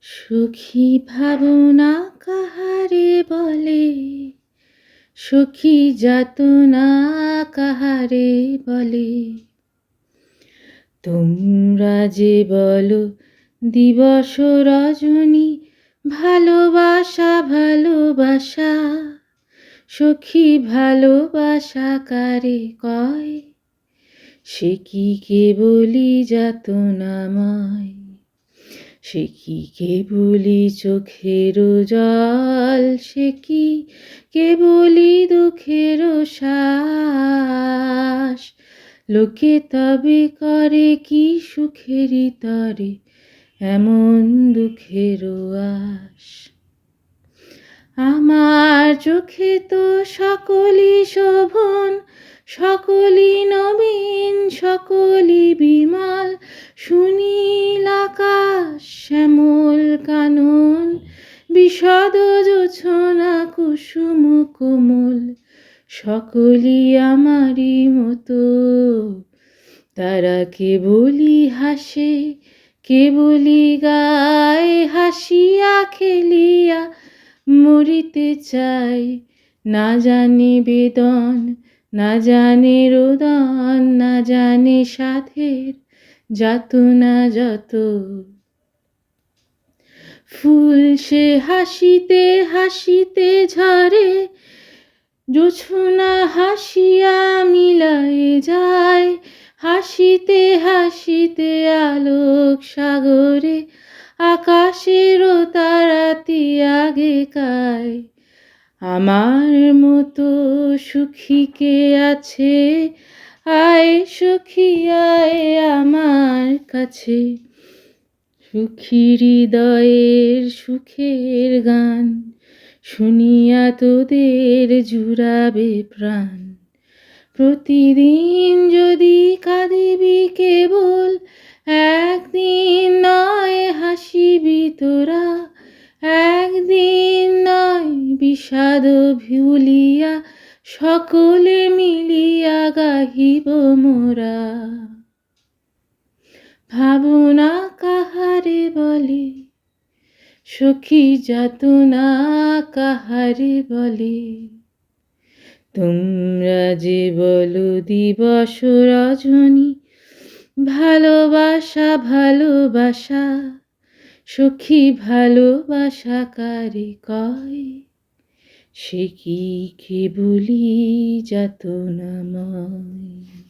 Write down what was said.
সখী ভাবনা কাহারে বলে? সখী যাতনা কাহারে বলে? তোমরা যে বলো দিবস রজনী, ভালোবাসা ভালোবাসা। সখী ভালোবাসা কারে কয়? সে কি কেবলি যাতনাময়? সে কি কেবলি চোখের জল? সে কি কেবলি দুঃখের শ্বাস? লোকে তবে করে কি সুখেরই তরে, এমন দুঃখের আশ? আমার চোখে তো সকলই শোভন, সকলই নবীন, সকলই বিমল। আকাশ শ্যামল কানন, বিষদ জোছনা কুসুম কোমল, সকলই আমারই মতো। তারা কেবলই হাসে, কেবলই গায়, হাসিয়া খেলিয়া মরিতে চাই না জানে বেদন, না জানে রোদন, না জানে সাধের যাতনা যত। ফুল সে হাসিতে হাসিতে ঝরে, জোছনা হাসিয়া মিলায়ে যায়। হাসিতে হাসিতে আলোক সাগরে আকাশেরও তারাতি আগে কায়। আমার মতো সুখী কে আছে? আয় সুখী, আয় আমার কাছে। সুখী হৃদয়ের সুখের গান, শুনিয়া তোদের জুড়াবে প্রাণ। প্রতিদিন যদি কাঁদিবি কেবল, একদিন নয় হাসিবি তোরা, একদিন নয় বিষাদ ভুলিয়া, সকলে মিলিয়া গাহিব মোরা। ভাবনা সখী যাতনা কাহারে বলে। তোমরা যে বলো দিবস রজনী, ভালোবাসা ভালোবাসা, সখী ভালোবাসা কারে কয়? সে কি কেবলি যাতনাময়?